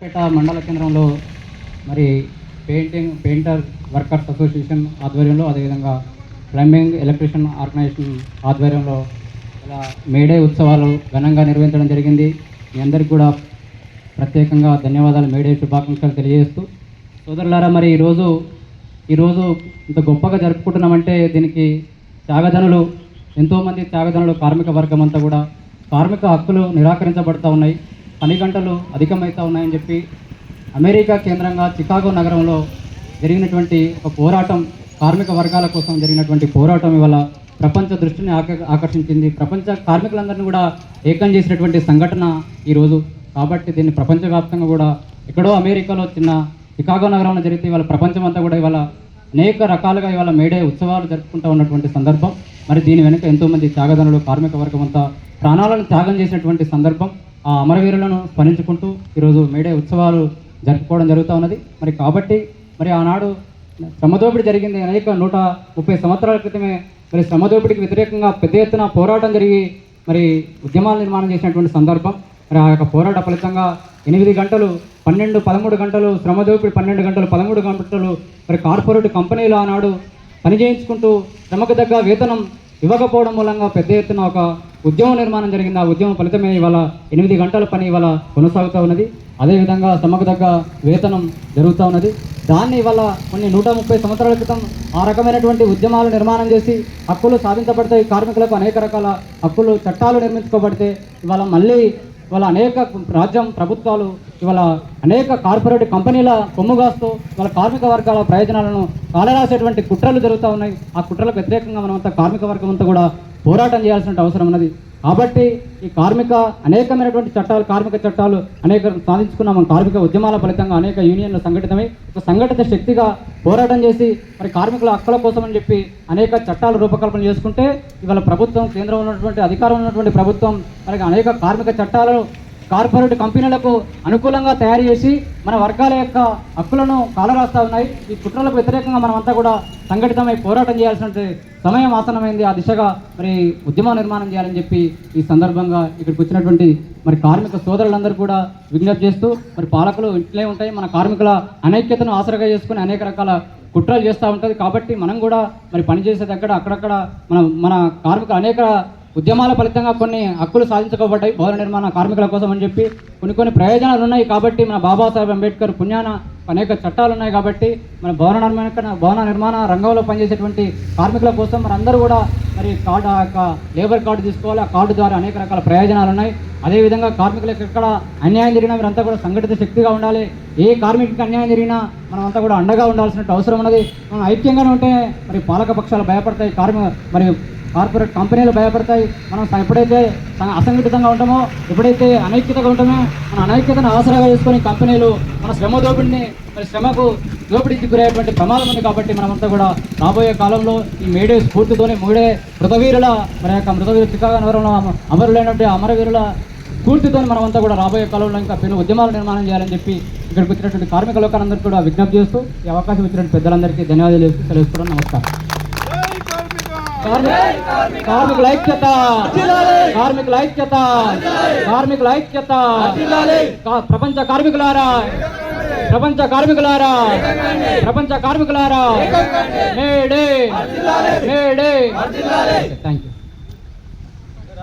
పేట మండల కేంద్రంలో మరి పెయింటింగ్ పెయింటర్ వర్కర్స్ అసోసియేషన్ ఆధ్వర్యంలో అదేవిధంగా ప్లంబింగ్ ఎలక్ట్రీషియన్ ఆర్గనైజేషన్ ఆధ్వర్యంలో ఇలా మేడే ఉత్సవాలు ఘనంగా నిర్వహించడం జరిగింది. మీ అందరికీ కూడా ప్రత్యేకంగా ధన్యవాదాలు. మేడే శుభాకాంక్షలు తెలియజేస్తూ సోదరులారా మరి ఈరోజు ఈరోజు ఇంత గొప్పగా జరుపుకుంటున్నామంటే దీనికి త్యాగధనులు ఎంతోమంది త్యాగధనులు కార్మిక వర్గం అంతా కూడా కార్మిక హక్కులు నిరాకరించబడుతూ ఉన్నాయి. పని గంటలు అధికమవుతూ ఉన్నాయని చెప్పి అమెరికా కేంద్రంగా చికాగో నగరంలో జరిగినటువంటి ఒక పోరాటం కార్మిక వర్గాల కోసం జరిగినటువంటి పోరాటం ఇవాళ ప్రపంచ దృష్టిని ఆక ఆకర్షించింది. ప్రపంచ కార్మికులందరినీ కూడా ఏకం చేసినటువంటి సంఘటన ఈరోజు. కాబట్టి దీన్ని ప్రపంచవ్యాప్తంగా కూడా ఎక్కడో అమెరికాలో చిన్న చికాగో నగరంలో జరిగితే ఇవాళ ప్రపంచం అంతా కూడా ఇవాళ అనేక రకాలుగా ఇవాళ మేడే ఉత్సవాలు జరుపుకుంటూ ఉన్నటువంటి సందర్భం. మరి దీని వెనుక ఎంతోమంది త్యాగదనులు కార్మిక వర్గం అంతా ప్రాణాలను త్యాగం చేసినటువంటి సందర్భం. ఆ అమరవీరులను స్మరించుకుంటూ ఈరోజు మేడే ఉత్సవాలు జరుపుకోవడం జరుగుతూ ఉన్నది. మరి కాబట్టి మరి ఆనాడు శ్రమదోపిడి జరిగింది. అనేక నూట ముప్పై సంవత్సరాల క్రితమే మరి శ్రమదోపిడికి వ్యతిరేకంగా పెద్ద ఎత్తున పోరాటం జరిగి మరి ఉద్యమాలు నిర్మాణం చేసినటువంటి సందర్భం. మరి ఆ యొక్క పోరాట ఫలితంగా ఎనిమిది గంటలు పన్నెండు పదమూడు గంటలు శ్రమదోపిడి పన్నెండు గంటలు పదమూడు గంటలు మరి కార్పొరేట్ కంపెనీలు ఆనాడు పని చేయించుకుంటూ శ్రమకు తగ్గ వేతనం ఇవ్వకపోవడం మూలంగా పెద్ద ఎత్తున ఒక ఉద్యమం నిర్మాణం జరిగింది. ఆ ఉద్యమం ఫలితమే ఇవాళ ఎనిమిది గంటల పని ఇవాళ కొనసాగుతూ ఉన్నది. అదేవిధంగా తమకు తగ్గ వేతనం జరుగుతూ ఉన్నది. దాన్ని ఇవాళ కొన్ని నూట ముప్పై సంవత్సరాల క్రితం ఆ రకమైనటువంటి ఉద్యమాలు నిర్మాణం చేసి హక్కులు సాధించబడతాయి కార్మికులకు అనేక రకాల హక్కులు చట్టాలు నిర్మించుకోబడితే ఇవాళ మళ్ళీ ఇవాళ అనేక రాజ్యం ప్రభుత్వాలు ఇవాళ అనేక కార్పొరేట్ కంపెనీల కొమ్ముగాస్తూ ఇవాళ కార్మిక వర్గాల ప్రయోజనాలను కాలరాసేటువంటి కుట్రలు జరుగుతూ ఉన్నాయి. ఆ కుట్రలకు వ్యతిరేకంగా మనమంతా కార్మిక వర్గం అంతా కూడా పోరాటం చేయాల్సిన అవసరం ఉన్నది. కాబట్టి ఈ కార్మిక అనేకమైనటువంటి చట్టాలు కార్మిక చట్టాలు అనేక సాధించుకున్న. మన కార్మిక ఉద్యమాల ఫలితంగా అనేక యూనియన్లు సంఘటితమై ఒక సంఘటిత శక్తిగా పోరాటం చేసి మరి కార్మికుల హక్కుల కోసం అని చెప్పి అనేక చట్టాలు రూపకల్పన చేసుకుంటే ఇవాళ ప్రభుత్వం కేంద్రంలో ఉన్నటువంటి అధికారం ఉన్నటువంటి ప్రభుత్వం మరి అనేక కార్మిక చట్టాలను కార్పొరేట్ కంపెనీలకు అనుకూలంగా తయారు చేసి మన వర్గాల యొక్క హక్కులను కాలరాస్తా ఉన్నాయి. ఈ కుట్రలకు వ్యతిరేకంగా మనమంతా కూడా సంఘటితమై పోరాటం చేయాల్సిన సమయం ఆసనమైంది ఆ దిశగా మరి ఉద్యమ నిర్మాణం చేయాలని చెప్పి ఈ సందర్భంగా ఇక్కడికి వచ్చినటువంటి మరి కార్మిక సోదరులందరూ కూడా విజ్ఞప్తి చేస్తూ మరి పాలకులు ఇంట్లో ఉంటాయి. మన కార్మికుల అనైక్యతను ఆసరగా చేసుకుని అనేక రకాల కుట్రలు చేస్తూ ఉంటుంది. కాబట్టి మనం కూడా మరి పనిచేసే దగ్గర అక్కడక్కడ మన మన కార్మికులు అనేక ఉద్యమాల ఫలితంగా కొన్ని హక్కులు సాధించుకోబడ్డాయి భవన నిర్మాణ కార్మికుల కోసం అని చెప్పి కొన్ని కొన్ని ప్రయోజనాలు ఉన్నాయి. కాబట్టి మన బాబాసాహెబ్ అంబేద్కర్ పుణ్యాన అనేక చట్టాలు ఉన్నాయి కాబట్టి మన భవన నిర్మాణ భవన నిర్మాణ రంగంలో పనిచేసేటువంటి కార్మికుల కోసం మరి అందరూ కూడా మరి కార్డు యొక్క లేబర్ కార్డు తీసుకోవాలి. ఆ కార్డు ద్వారా అనేక రకాల ప్రయోజనాలు ఉన్నాయి. అదేవిధంగా కార్మికులకు ఎక్కడ అన్యాయం జరిగినా మీరంతా కూడా సంఘటిత శక్తిగా ఉండాలి. ఏ కార్మికుడికి అన్యాయం జరిగినా మనమంతా కూడా అండగా ఉండాల్సిన అవసరం ఉన్నది. మనం ఐక్యంగానే ఉంటే మరి పాలక పక్షాలు భయపడతాయి. కార్మిక మరి కార్పొరేట్ కంపెనీలు భయపడతాయి. మనం ఎప్పుడైతే అసంఘటితంగా ఉంటామో ఎప్పుడైతే అనైక్యతగా ఉంటామో మన అనైక్యతను ఆసరాగా చేసుకొని కంపెనీలు మన శ్రమ దోపిడిని మరి శ్రమకు దోపిడీకి గురయ్యేటువంటి ప్రమాదం ఉంది కాబట్టి మనమంతా కూడా రాబోయే కాలంలో ఈ మేడే స్ఫూర్తితోనే మూడే మృతవీరుల మన యొక్క మృతవీరు చికాగా నగరంలో అమరులైనటువంటి అమరవీరుల స్ఫూర్తితో మనమంతా కూడా రాబోయే కాలంలో ఇంకా పెను ఉద్యమాలు నిర్మాణం చేయాలని చెప్పి ఇక్కడికి వచ్చినటువంటి కార్మిక లోకాలందరికీ కూడా విజ్ఞప్తి చేస్తూ ఈ అవకాశం ఇచ్చినటువంటి పెద్దలందరికీ ధన్యవాదాలు తెలుసుకోవడం నమస్కారం. కార్మిక- కార్మికుల ఐక్యత కార్మికుల ఐక్యత కార్మికుల ఐక్యత కా- ప్రపంచ కార్మికులారా ప్రపంచ కార్మికులారా ప్రపంచ కార్మికులారా May Day May Day thank you